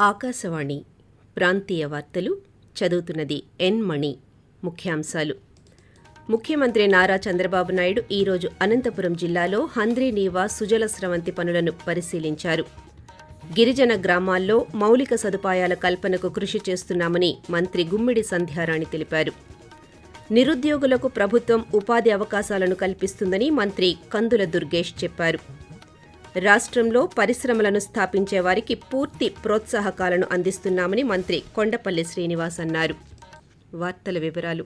ఆకాశవాణి ప్రాంతీయ వార్తలు చదువుతున్నది ఎన్ మణి ముఖ్యాంశాలు. ముఖ్యమంత్రి నారా చంద్రబాబు నాయుడు ఈరోజు అనంతపురం జిల్లాలో హంద్రీ నీవా సుజల స్రవంతి పనులను పరిశీలించారు. గిరిజన గ్రామాల్లో మౌలిక సదుపాయాల కల్పనకు కృషి చేస్తున్నామని మంత్రి గుమ్మిడి సంధ్యారాణి తెలిపారు. నిరుద్యోగులకు ప్రభుత్వం ఉపాధి అవకాశాలను కల్పిస్తుందని మంత్రి కందుల దుర్గేష్ చెప్పారు. రాష్ట్రంలో పరిశ్రమలను స్థాపించే వారికి పూర్తి ప్రోత్సాహకాలను అందిస్తున్నామని మంత్రి కొండపల్లి శ్రీనివాస్ అన్నారు. వార్తల వివరాలు.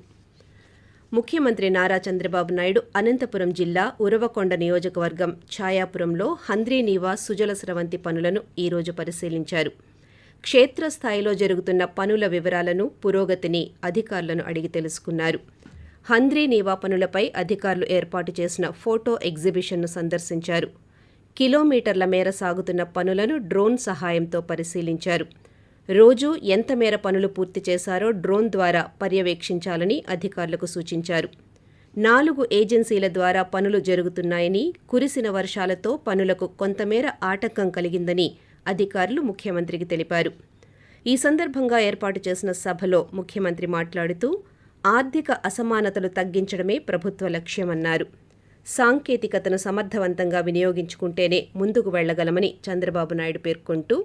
ముఖ్యమంత్రి నారా చంద్రబాబు నాయుడు అనంతపురం జిల్లా ఉరవకొండ నియోజకవర్గం ఛాయాపురంలో హంద్రీ నివాస్ సుజల స్రవంతి పనులను ఈరోజు పరిశీలించారు. క్షేత్రస్థాయిలో జరుగుతున్న పనుల వివరాలను పురోగతిని అధికారులను అడిగి తెలుసుకున్నారు. హంద్రీ నీవా పనులపై అధికారులు ఏర్పాటు చేసిన ఫోటో ఎగ్జిబిషన్ను సందర్శించారు. కిలోమీటర్ల మేర సాగుతున్న పనులను డ్రోన్ సహాయంతో పరిశీలించారు. రోజు ఎంత మేర పనులు పూర్తి చేశారో డ్రోన్ ద్వారా పర్యవేక్షించాలని అధికారులకు సూచించారు. నాలుగు ఏజెన్సీల ద్వారా పనులు జరుగుతున్నాయని కురిసిన వర్షాలతో పనులకు కొంతమేర ఆటంకం కలిగిందని అధికారులు ముఖ్యమంత్రికి తెలిపారు. ఈ సందర్భంగా ఏర్పాటు చేసిన సభలో ముఖ్యమంత్రి మాట్లాడుతూ ఆర్థిక అసమానతలు తగ్గించడమే ప్రభుత్వ లక్ష్యమన్నారు. సాంకేతికతను సమర్థవంతంగా వినియోగించుకుంటేనే ముందుకు వెళ్ళగలమని చంద్రబాబు నాయుడు పేర్కొంటూ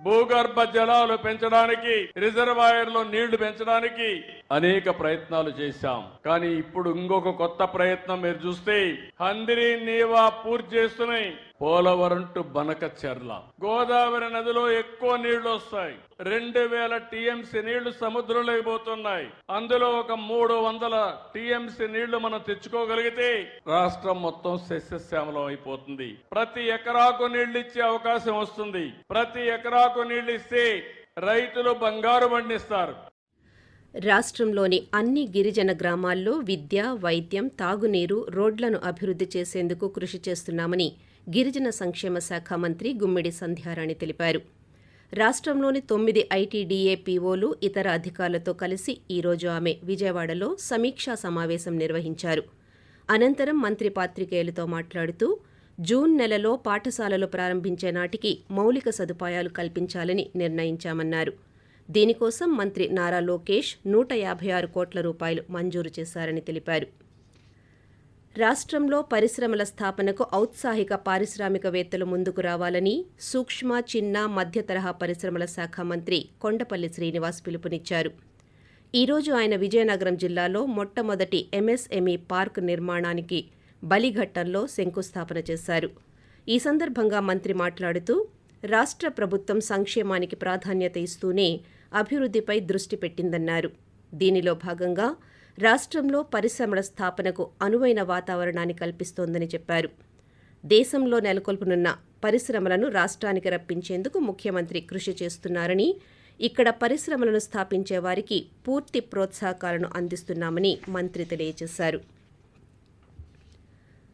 భూగర్భ జలాలు పెంచడానికి రిజర్వాయర్లో నీళ్ళు పెంచడానికి అనేక ప్రయత్నాలు చేశాం. కానీ ఇప్పుడు ఇంకొక కొత్త ప్రయత్నం మీరు చూస్తే హందిరి నీవా పూర్తి చేస్తున్నాయి. పోలవరం టు బనక చెర్ల. గోదావరి నదిలో ఎక్కువ నీళ్ళు వస్తాయి. రెండు వేల టీఎంసీ నీళ్ళు సముద్రంలోకి పోతున్నాయి అందులో ఒక మూడు వందల టీఎంసీ నీళ్ళు మనం తెచ్చుకోగలిగితే రాష్ట్రం మొత్తం సస్యశ్యామలం అయిపోతుంది. ప్రతి ఎకరాకు నీళ్ళు ఇచ్చే అవకాశం వస్తుంది. ప్రతి ఎకరాకు నీళ్ళు ఇస్తే రైతులు బంగారు పండిస్తారు. రాష్ట్రంలోని అన్ని గిరిజన గ్రామాల్లో విద్య వైద్యం తాగునీరు రోడ్లను అభివృద్ధి చేసేందుకు కృషి చేస్తున్నామని గిరిజన సంక్షేమ శాఖ మంత్రి గుమ్మిడి సంధ్యారాణి తెలిపారు. రాష్ట్రంలోని తొమ్మిది ఐటీడీఏ పీఓలు ఇతర అధికారులతో కలిసి ఈరోజు ఆమె విజయవాడలో సమీక్షా సమావేశం నిర్వహించారు. అనంతరం మంత్రి పాత్రికేయులతో మాట్లాడుతూ జూన్ నెలలో పాఠశాలలు ప్రారంభించే నాటికి మౌలిక సదుపాయాలు కల్పించాలని నిర్ణయించామన్నారు. దీనికోసం మంత్రి నారా లోకేష్ నూట యాభై ఆరు కోట్ల రూపాయలు మంజూరు చేశారని తెలిపారు. రాష్ట్రంలో పరిశ్రమల స్థాపనకు ఔత్సాహిక పారిశ్రామికవేత్తలు ముందుకు రావాలని సూక్ష్మ చిన్న మధ్య తరహా పరిశ్రమల శాఖ మంత్రి కొండపల్లి శ్రీనివాస్ పిలుపునిచ్చారు. ఈరోజు ఆయన విజయనగరం జిల్లాలో మొట్టమొదటి ఎంఎస్ఎంఈ పార్క్ నిర్మాణానికి బలిఘట్టంలో శంకుస్థాపన చేశారు. ఈ సందర్భంగా మంత్రి మాట్లాడుతూ రాష్ట్ర ప్రభుత్వం సంక్షేమానికి ప్రాధాన్యత ఇస్తూనే అభివృద్ధిపై దృష్టి పెట్టిందన్నారు. దీనిలో భాగంగా రాష్ట్రంలో పరిశ్రమల స్థాపనకు అనువైన వాతావరణాన్ని కల్పిస్తోందని చెప్పారు. దేశంలో నెలకొల్పనున్న పరిశ్రమలను రాష్ట్రానికి రప్పించేందుకు ముఖ్యమంత్రి కృషి చేస్తున్నారని ఇక్కడ పరిశ్రమలను స్థాపించే వారికి పూర్తి ప్రోత్సాహకాలను అందిస్తున్నామని మంత్రి తెలియజేశారు.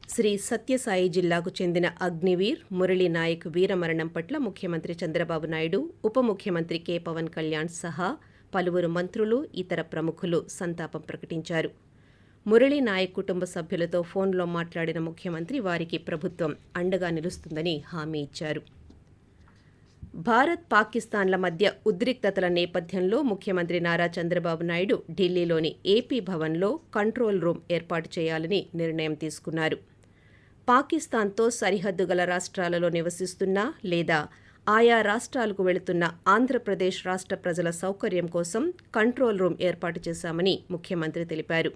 శ్రీ సత్యసాయి జిల్లాకు చెందిన అగ్నివీర్ మురళీ నాయక్ వీరమరణం పట్ల ముఖ్యమంత్రి చంద్రబాబు నాయుడు ఉప ముఖ్యమంత్రి కె. పవన్ కళ్యాణ్ సహా పలువురు మంత్రులు ఇతర ప్రముఖులు సంతాపం ప్రకటించారు. మురళీ నాయక్ కుటుంబ సభ్యులతో ఫోన్లో మాట్లాడిన ముఖ్యమంత్రి వారికి ప్రభుత్వం అండగా నిలుస్తుందని హామీ ఇచ్చారు. భారత్ పాకిస్తాన్ల మధ్య ఉద్రిక్తతల నేపథ్యంలో ముఖ్యమంత్రి నారా చంద్రబాబు నాయుడు ఢిల్లీలోని ఏపీ భవన్లో కంట్రోల్ రూమ్ ఏర్పాటు చేయాలని నిర్ణయం తీసుకున్నారు. పాకిస్తాన్తో సరిహద్దు గల రాష్ట్రాలలో నివసిస్తున్న లేదా ఆయా రాష్ట్రాలకు వెళుతున్న ఆంధ్రప్రదేశ్ రాష్ట్ర ప్రజల సౌకర్యం కోసం కంట్రోల్ రూమ్ ఏర్పాటు చేశామని ముఖ్యమంత్రి తెలిపారు.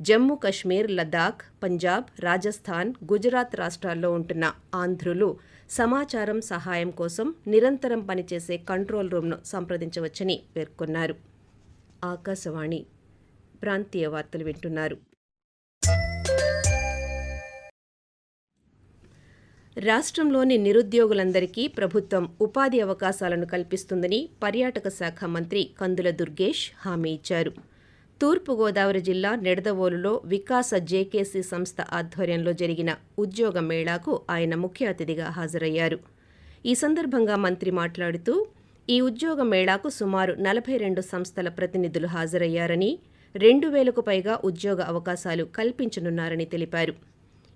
జమ్మూ కశ్మీర్ లద్దాఖ్ పంజాబ్ రాజస్థాన్ గుజరాత్ రాష్ట్రాల్లో ఉంటున్న ఆంధ్రులు సమాచారం సహాయం కోసం నిరంతరం పనిచేసే కంట్రోల్ రూమ్ను సంప్రదించవచ్చని పేర్కొన్నారు. ఆకాశవాణి ప్రాంతీయ వార్తలు వింటున్నారు. రాష్ట్రంలోని నిరుద్యోగులందరికీ ప్రభుత్వం ఉపాధి అవకాశాలను కల్పిస్తుందని పర్యాటక శాఖ మంత్రి కందుల దుర్గేష్ హామీ ఇచ్చారు. తూర్పుగోదావరి జిల్లా నిడదవోలులో వికాస జేకేసీ సంస్థ ఆధ్వర్యంలో జరిగిన ఉద్యోగ మేళాకు ఆయన ముఖ్య అతిథిగా హాజరయ్యారు. ఈ సందర్భంగా మంత్రి మాట్లాడుతూ ఈ ఉద్యోగ మేళాకు సుమారు నలభై రెండు సంస్థల ప్రతినిధులు హాజరయ్యారని రెండు వేలకు పైగా ఉద్యోగ అవకాశాలు కల్పించనున్నారని తెలిపారు.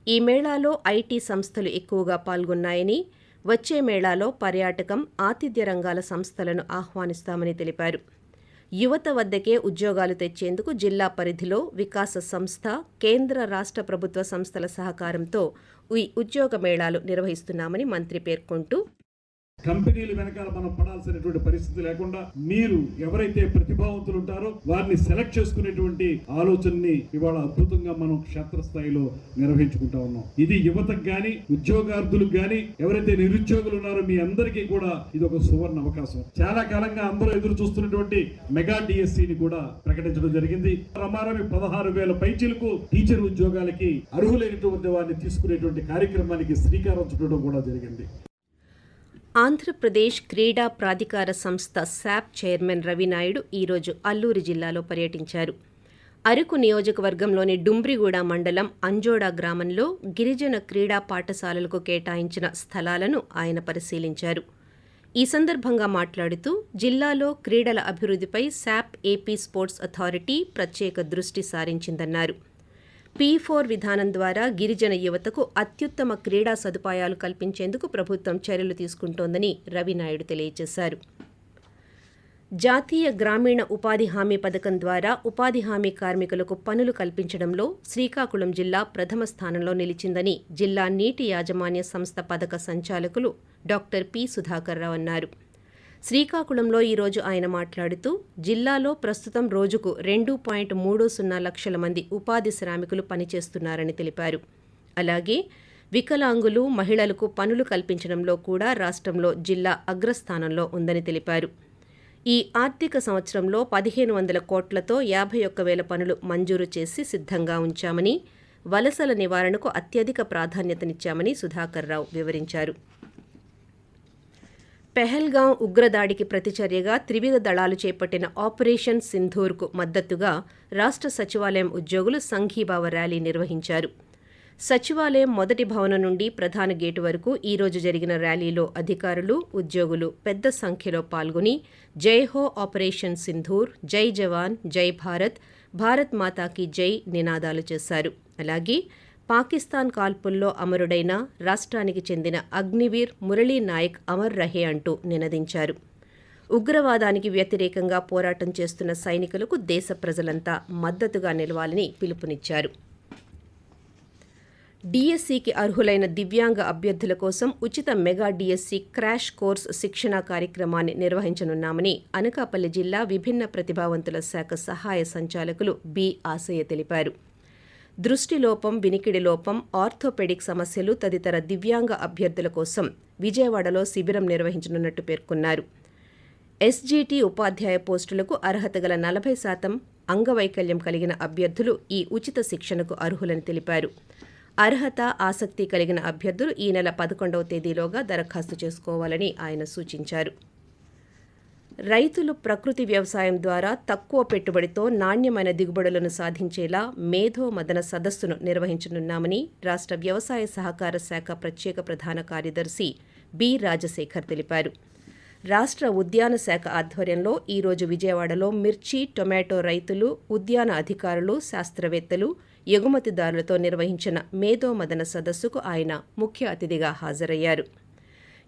ఈ మేళాలో ఐటీ సంస్థలు ఎక్కువగా పాల్గొన్నాయని వచ్చే మేళాలో పర్యాటకం ఆతిథ్య రంగాల సంస్థలను ఆహ్వానిస్తామని తెలిపారు. యువత వద్దకే ఉద్యోగాలు తెచ్చేందుకు జిల్లా పరిధిలో వికాస సంస్థ కేంద్ర రాష్ట్ర ప్రభుత్వ సంస్థల సహకారంతో ఈ ఉద్యోగ మేళాలు నిర్వహిస్తున్నామని మంత్రి పేర్కొంటూ కంపెనీలు వెనకాల మనం పడాల్సినటువంటి పరిస్థితి లేకుండా మీరు ఎవరైతే ప్రతిభావంతులు ఉంటారో వారిని సెలెక్ట్ చేసుకునేటువంటి ఆలోచనని ఇవాళ అద్భుతంగా మనం క్షేత్రస్థాయిలో నిర్వహించుకుంటా ఉన్నాం. ఇది యువతకు గాని ఉద్యోగార్థులకు గాని ఎవరైతే నిరుద్యోగులు ఉన్నారో మీ అందరికీ కూడా ఇది ఒక సువర్ణ అవకాశం. చాలా కాలంగా అందరూ ఎదురు చూస్తున్నటువంటి మెగా డిఎస్సిని కూడా ప్రకటించడం జరిగింది. రమారమి పదహారు వేల పైచీలకు టీచర్ ఉద్యోగాలకి అర్హులైనటువంటి వారిని తీసుకునేటువంటి కార్యక్రమానికి శ్రీకారం చుట్టడం కూడా జరిగింది. ఆంధ్రప్రదేశ్ క్రీడా ప్రాధికార సంస్థ శాప్ చైర్మన్ రవినాయుడు ఈరోజు అల్లూరి జిల్లాలో పర్యటించారు. అరకు నియోజకవర్గంలోని డుంబ్రిగూడ మండలం అంజోడా గ్రామంలో గిరిజన క్రీడా పాఠశాలలకు కేటాయించిన స్థలాలను ఆయన పరిశీలించారు. ఈ సందర్భంగా మాట్లాడుతూ జిల్లాలో క్రీడల అభివృద్ధిపై శాప్ ఏపీ స్పోర్ట్స్ అథారిటీ ప్రత్యేక దృష్టి సారించిందన్నారు. పీ ఫోర్ విధానం ద్వారా గిరిజన యువతకు అత్యుత్తమ క్రీడా సదుపాయాలు కల్పించేందుకు ప్రభుత్వం చర్యలు తీసుకుంటోందని రవినాయుడు తెలియజేశారు. జాతీయ గ్రామీణ ఉపాధి హామీ పథకం ద్వారా ఉపాధి హామీ కార్మికులకు పనులు కల్పించడంలో శ్రీకాకుళం జిల్లా ప్రథమ స్థానంలో నిలిచిందని జిల్లా నీటి యాజమాన్య సంస్థ పథక సంచాలకులు డాక్టర్ పి సుధాకర్ రావు అన్నారు. శ్రీకాకుళంలో ఈరోజు ఆయన మాట్లాడుతూ జిల్లాలో ప్రస్తుతం రోజుకు రెండు పాయింట్ మూడు సున్నా లక్షల మంది ఉపాధి శ్రామికులు పనిచేస్తున్నారని తెలిపారు. అలాగే వికలాంగులు మహిళలకు పనులు కల్పించడంలో కూడా రాష్ట్రంలో జిల్లా అగ్రస్థానంలో ఉందని తెలిపారు. ఈ ఆర్థిక సంవత్సరంలో పదిహేను వందల కోట్లతో యాభై ఒక్క వేల పనులు మంజూరు చేసి సిద్ధంగా ఉంచామని వలసల నివారణకు అత్యధిక ప్రాధాన్యతనిచ్చామని సుధాకర్ రావు వివరించారు. పెహల్గాం ఉగ్రదాడికి ప్రతిచర్యగా త్రివిధ దళాలు చేపట్టిన ఆపరేషన్ సింధూర్కు మద్దతుగా రాష్ట్ర సచివాలయం ఉద్యోగులు సంఘీభావ ర్యాలీ నిర్వహించారు. సచివాలయం మొదటి భవనం నుండి ప్రధాన గేటు వరకు ఈరోజు జరిగిన ర్యాలీలో అధికారులు ఉద్యోగులు పెద్ద సంఖ్యలో పాల్గొని జై హో ఆపరేషన్ సింధూర్ జై జవాన్ జై భారత్ భారత్ మాతాకి జై నినాదాలు చేశారు. అలాగే పాకిస్తాన్ కాల్పుల్లో అమరుడైన రాష్ట్రానికి చెందిన అగ్నివీర్ మురళీ నాయక్ అమర్ రహే అంటూ నినదించారు. ఉగ్రవాదానికి వ్యతిరేకంగా పోరాటం చేస్తున్న సైనికులకు దేశ ప్రజలంతా మద్దతుగా నిలవాలని పిలుపునిచ్చారు. డిఎస్సికి అర్హులైన దివ్యాంగ అభ్యర్థుల కోసం ఉచిత మెగా డిఎస్సి క్రాష్ కోర్స్ శిక్షణా కార్యక్రమాన్ని నిర్వహించనున్నామని అనకాపల్లి జిల్లా విభిన్న ప్రతిభావంతుల శాఖ సహాయ సంచాలకులు బి ఆశయ తెలిపారు. దృష్టిలోపం వినికిడి లోపం ఆర్థోపెడిక్ సమస్యలు తదితర దివ్యాంగ అభ్యర్థుల కోసం విజయవాడలో శిబిరం నిర్వహించనున్నట్టు పేర్కొన్నారు. ఎస్జీటీ ఉపాధ్యాయ పోస్టులకు అర్హత గల నలభై శాతం అంగవైకల్యం కలిగిన అభ్యర్థులు ఈ ఉచిత శిక్షణకు అర్హులని తెలిపారు. అర్హత ఆసక్తి కలిగిన అభ్యర్థులు ఈ నెల పదకొండవ తేదీలోగా దరఖాస్తు చేసుకోవాలని ఆయన సూచించారు. రైతులు ప్రకృతి వ్యవసాయం ద్వారా తక్కువ పెట్టుబడితో నాణ్యమైన దిగుబడులను సాధించేలా మేధో మదన సదస్సును నిర్వహించనున్నామని రాష్ట్ర వ్యవసాయ సహకార శాఖ ప్రత్యేక ప్రధాన కార్యదర్శి బి. రాజశేఖర్ తెలిపారు. రాష్ట్ర ఉద్యాన శాఖ ఆధ్వర్యంలో ఈరోజు విజయవాడలో మిర్చి టొమాటో రైతులు ఉద్యాన అధికారులు శాస్త్రవేత్తలు ఎగుమతిదారులతో నిర్వహించిన మేధో మదన సదస్సుకు ఆయన ముఖ్య అతిథిగా హాజరయ్యారు.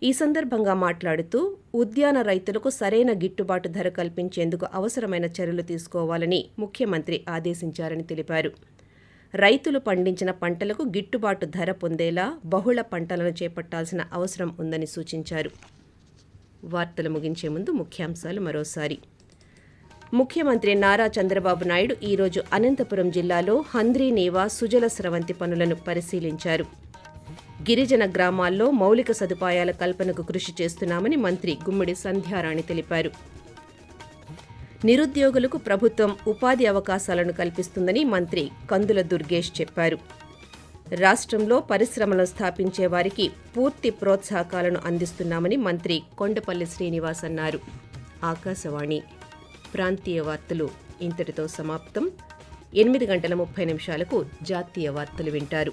ఈ సందర్భంగా మాట్లాడుతూ ఉద్యాన రైతులకు సరైన గిట్టుబాటు ధర కల్పించేందుకు అవసరమైన చర్యలు తీసుకోవాలని ముఖ్యమంత్రి ఆదేశించారని తెలిపారు. రైతులు పండించిన పంటలకు గిట్టుబాటు ధర పొందేలా బహుళ పంటలను చేపట్టాల్సిన అవసరం ఉందని సూచించారు. వార్తలు ముగించే ముందు ముఖ్యాంశాలు మరోసారి. ముఖ్యమంత్రి నారా చంద్రబాబు నాయుడు ఈరోజు అనంతపురం జిల్లాలో హంద్రీనేవా సుజల స్రవంతి పనులను పరిశీలించారు. గిరిజన గ్రామాల్లో మౌలిక సదుపాయాల కల్పనకు కృషి చేస్తున్నామని మంత్రి గుమ్మిడి సంధ్యారాణి తెలిపారు. నిరుద్యోగులకు ప్రభుత్వం ఉపాధి అవకాశాలను కల్పిస్తుందని మంత్రి కందుల దుర్గేష్ చెప్పారు. రాష్ట్రంలో పరిశ్రమలను స్థాపించే వారికి పూర్తి ప్రోత్సాహకాలను అందిస్తున్నామని మంత్రి కొండపల్లి శ్రీనివాస్ అన్నారు. ఆకాశవాణి ప్రాంతీయ వార్తలు ఇంతటితో సమాప్తం. ఎనిమిది గంటల ముప్పై నిమిషాలకు జాతీయ వార్తలు వింటారు.